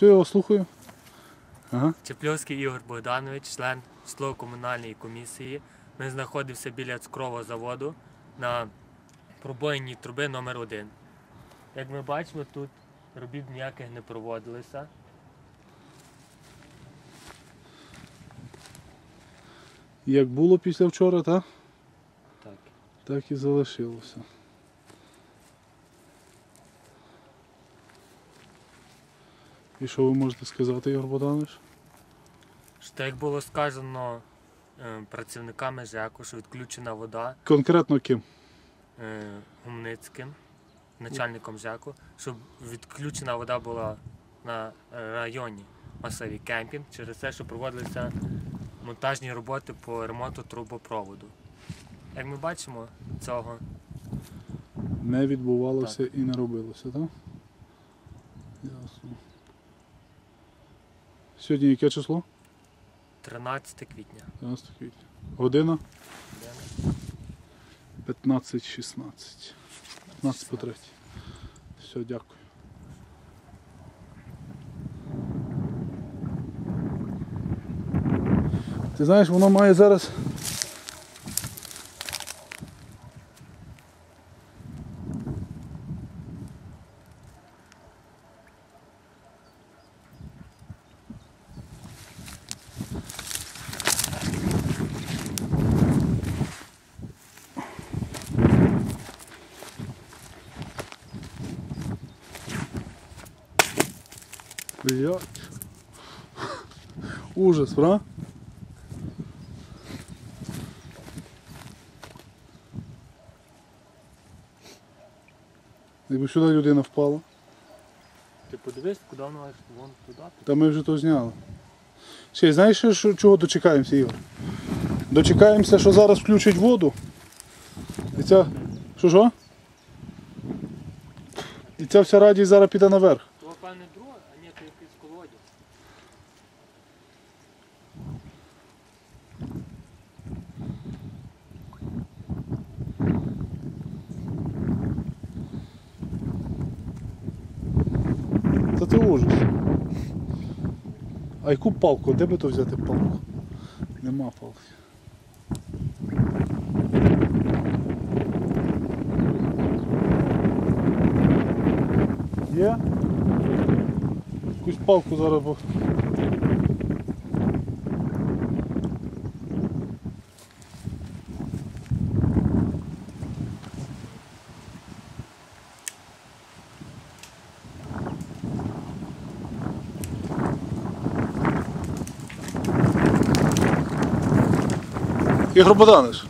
Все, я вас слухаю. Ага. Чепльовський Ігор Богданович, член житлово-комунальної комісії. Ми знаходився біля цукрового заводу на пробоїній труби номер 1 Як ми бачимо, тут робіт ніяких не проводилося. Як було після вчора, так? Так. Так і залишилося. І що ви можете сказати, Ігор Богданович? Що як було сказано е, працівниками ЖЕКу, що відключена вода Конкретно ким? е, Гумницьким, начальником ЖЕКу, щоб відключена вода була на районі масовий кемпінг через те, що проводилися монтажні роботи по ремонту трубопроводу. Як ми бачимо, цього Не відбувалося і не робилося, так? Ясно. Сьогодні яке число? 13 квітня. 13 квітня. Година 15.16. 15 по 3. Все, дякую. Ти знаєш, воно має зараз. Блять. Ужас, правда? Якби сюди людина впала, Ти подивись, куди воно аж вон туди. та ми вже то зняли. Ще, знаєш, що- що, чого дочекаємося, Ігор? Дочекаємося, що зараз включать воду. І ця. Що що? І ця вся радість зараз піде наверх. То певне друге, а ні, то якийсь колодязь. Та це ужас. А яку палку? Де би то взяти палку? Нема палки. Є? Якусь палку зараз. Ігор Богданович.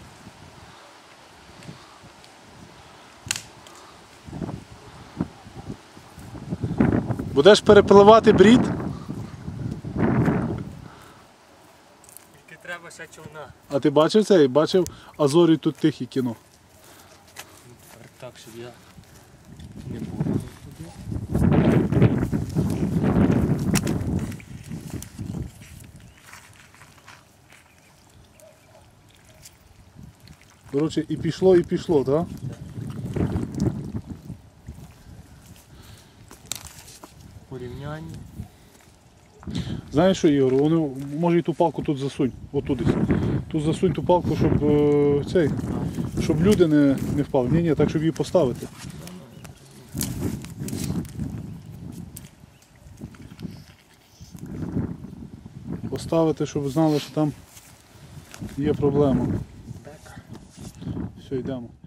Будеш перепливати брід? Тільки треба ще човна. А ти бачив це? Бачив Азорі тут тихі кіно. Так, щоб я не був. Коротше, і пішло, і пішло, так? Порівняння. Знаєш що, Ігор, вони, може і ту палку тут засунь, отут десь. Тут засунь ту палку, щоб е, цей, щоб люди не, не впали. Ні, ні, так щоб її поставити. Поставити, щоб знали, що там є проблема. Так. Все, йдемо.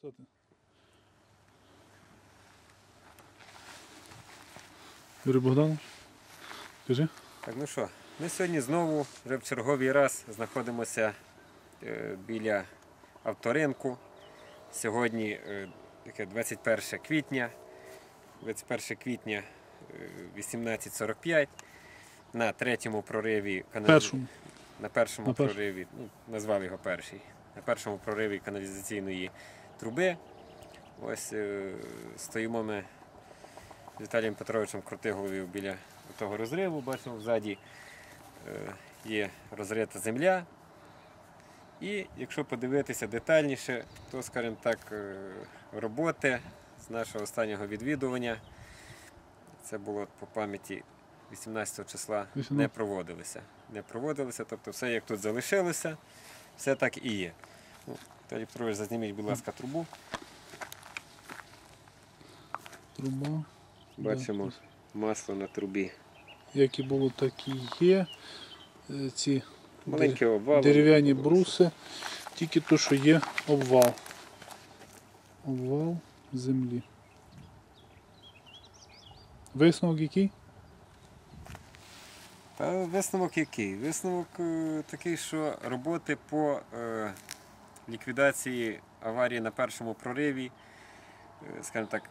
Писати. Юрій Богданович, кажи. Так, ну що, ми сьогодні знову вже в черговий раз знаходимося е, біля авторинку. Сьогодні е, таке 21 квітня, 21 квітня е, 18.45 на третьому прориві каналізації. На першому На прориві, ну, назвав його перший. На першому прориві каналізаційної труби. Ось е, стоїмо ми з Віталієм Петровичем Крутиголовів біля того розриву. Бачимо, ззаді е, є розрита земля. І якщо подивитися детальніше, то, скажімо так, е, роботи з нашого останнього відвідування, це було по пам'яті 18 числа, не проводилися. Не проводилися, тобто все як тут залишилося, все так і є. Віталій Петрович, зазніміть, будь ласка, трубу. Труба. Бачимо Да. масло на трубі. Як і було, так і є. Е, Ці Маленький обвал. дерев'яні бруси, тільки то, що є обвал. Обвал землі. Висновок який? Та висновок який? Висновок е, такий, що роботи по е, ліквідації аварії на першому прориві, е, скажімо так,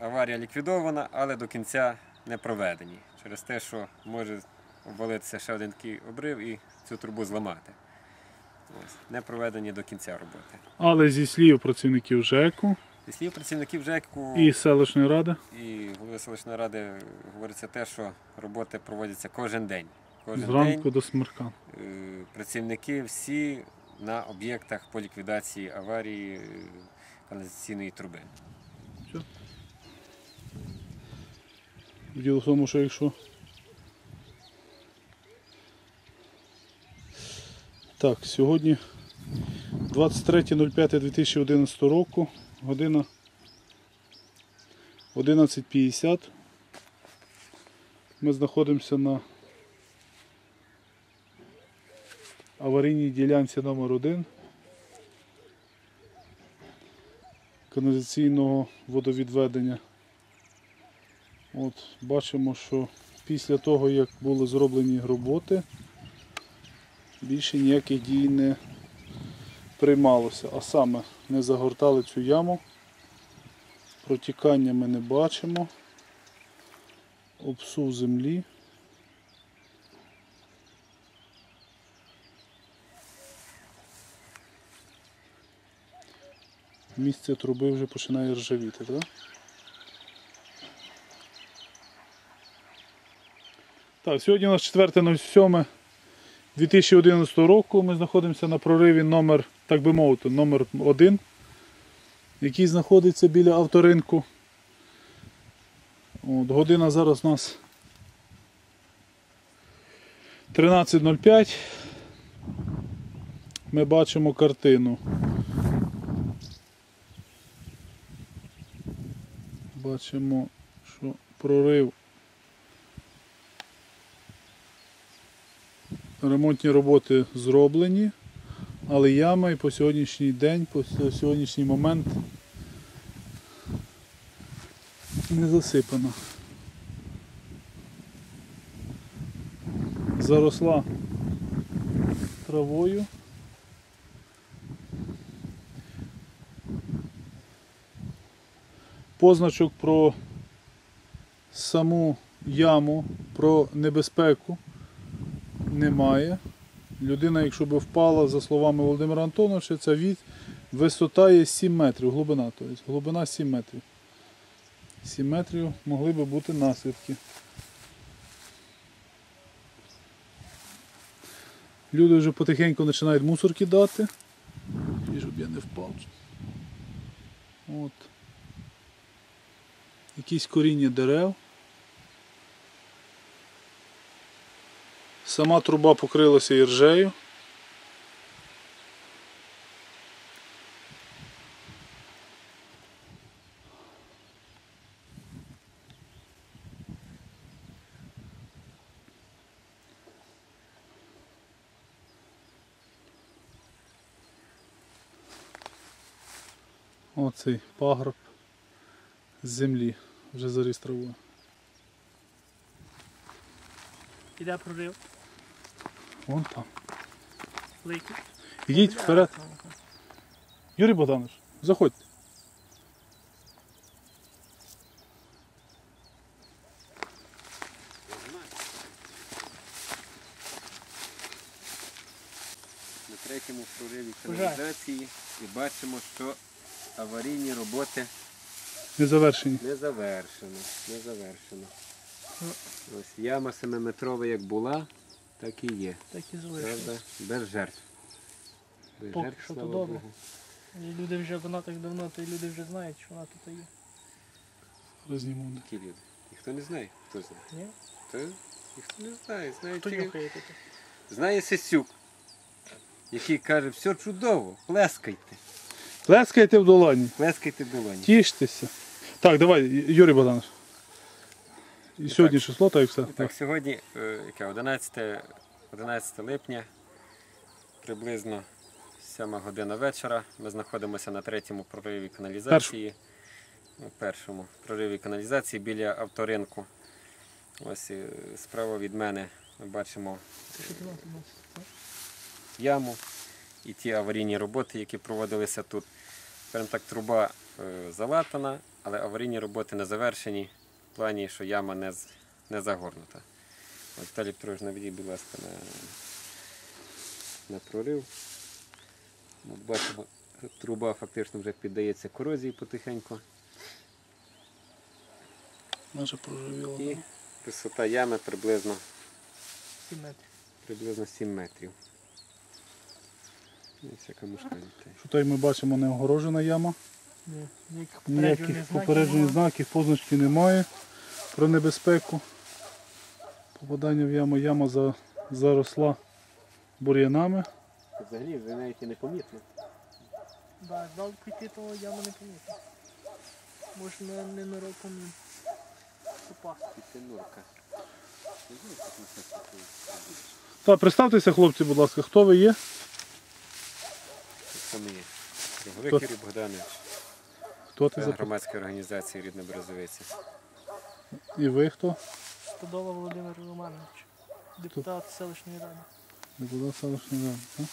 аварія ліквідована, але до кінця не проведені. Через те, що може обвалитися ще один такий обрив і цю трубу зламати. Ось, не проведені до кінця роботи. Але зі слів працівників ЖЕКу Зі слів працівників ЖЕКу і селищної ради і голови селищної ради говориться те, що роботи проводяться кожен день. Кожен зранку день до смерка. е, працівники всі на об'єктах по ліквідації аварії е, каналізаційної труби. Діло в тому, що якщо. Так, сьогодні 23.05.2011 року, година 11.50. Ми знаходимося на аварійній ділянці номер 1 каналізаційного водовідведення. От, бачимо, що після того, як були зроблені роботи, більше ніяких дій не приймалося. А саме не загортали цю яму, протікання ми не бачимо, обсув землі. Місце труби вже починає ржавіти, так? Так, сьогодні у нас 4.07.2011 року. Ми знаходимося на прориві номер, так би мовити, номер 1, який знаходиться біля авторинку. От, година зараз у нас 13.05. Ми бачимо картину. Бачимо, що прорив ремонтні роботи зроблені, але яма і по сьогоднішній день, по сьогоднішній момент не засипана. Заросла травою. Позначок про саму яму, про небезпеку немає. Людина, якщо би впала, за словами Володимира Антоновича, ця від висота є 7 метрів, глибина, тобто глибина 7 метрів. 7 метрів могли би бути наслідки. Люди вже потихеньку починають мусор кидати. І щоб я не впав. От. Якісь коріння дерев. Сама труба покрилася іржею. Оцей пагроб з землі вже заріс травою. Іде прорив. Вон там. Великий. Ідіть вперед. Юрій Богданович, заходьте. На третьому прориві каналізації і бачимо, що аварійні роботи Не завершені. не завершено. Не завершено. Ось яма 7-метрова як була, так і є. Так і. Правда? Без жертв. Без Поки жертв, що то слава добре. Богу. Люди вже вона так давно, то й люди вже знають, що вона тут є. Розніму. Які люди? Ніхто не знає, хто знає. Ні? Хто? Ніхто не знає. Знає, Хто тільки- нюхає тут? знає Сесюк, який каже, все чудово, плескайте. Плескайте в долоні. Плескайте долоні. Тіштеся. Так, давай, Юрій Богданович. І сьогодні число, так і все. Так, сьогодні е, яке, 11, 11 липня, приблизно 7 година вечора. Ми знаходимося на третьому прориві каналізації. У першому прориві каналізації біля авторинку. Ось е, справа від мене ми бачимо приносиш? яму і ті аварійні роботи, які проводилися тут. Скажімо так, труба е, залатана, але аварійні роботи не завершені в плані, що яма не, не загорнута. От Віталій Петрович, наведіть, будь ласка, на, на прорив. От бачимо, труба фактично вже піддається корозії потихеньку. Наша проживіла. І висота ями приблизно, 7 метрів. приблизно 7 метрів. Ось яка мушка літає. Що тут ми бачимо не огорожена яма. Ні, ніяких попереджених знаків, позначки немає про небезпеку. Попадання в яму. Яма за- заросла бур'янами. Взагалі вже навіть і непомітно. Да, дав піти, то яма не помітна. Можна ненароком попасти. Пітинурка. Так, представтеся, хлопці, будь ласка, хто ви є? Це ми є. Григорій Хто? Богданович, Хто ти член за громадської організації Рідна Березовиця. І ви хто? Стодола Володимир Романович, депутат селищної ради. Депутат селищної ради. так?